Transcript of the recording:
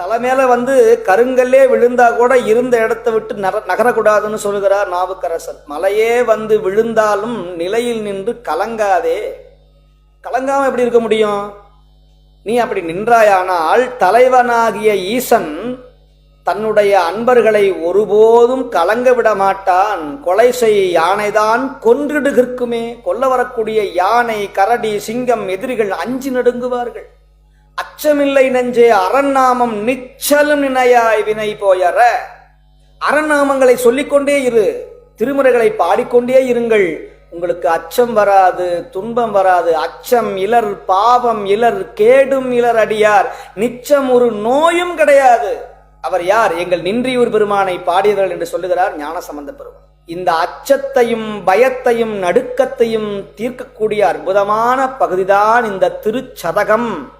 தலை மேலே வந்து கருங்கல்லே விழுந்தா கூட இருந்த இடத்த விட்டு நர நகரக்கூடாதுன்னு சொல்லுகிறார் நாவுக்கரசர். மலையே வந்து விழுந்தாலும் நிலையில் நின்று கலங்காதே. கலங்காமல் எப்படி இருக்க முடியும்? நீ அப்படி நின்றாயானால் தலைவனாகிய ஈசன் தன்னுடைய அன்பர்களை ஒருபோதும் கலங்க விட மாட்டான் கொலை செய் யானைதான் கொன்றிடுகிற்குமே. கொல்ல வரக்கூடிய யானை கரடி சிங்கம் எதிரிகள் அஞ்சு நடுங்குவார்கள். அச்சமில்லை நெஞ்சே அரண்நாமம் நிச்சலும் நினையாய் வினை போயற. அரண்நாமங்களை சொல்லிக்கொண்டே இரு. திருமுறைகளை பாடிக்கொண்டே இருங்கள். உங்களுக்கு அச்சம் வராது துன்பம் வராது. அச்சம் இலர் பாவம் இலர் கேடும் இலர் அடியார். நிச்சம் ஒரு நோயும் கிடையாது. அவர் யார்? எங்கள் நின்றியூர் பெருமானை பாடியவர்கள் என்று சொல்லுகிறார் ஞானசம்பந்த பெருமான். இந்த அச்சத்தையும் பயத்தையும் நடுக்கத்தையும் தீர்க்கக்கூடிய அற்புதமான பகுதிதான் இந்த திருச்சதகம்.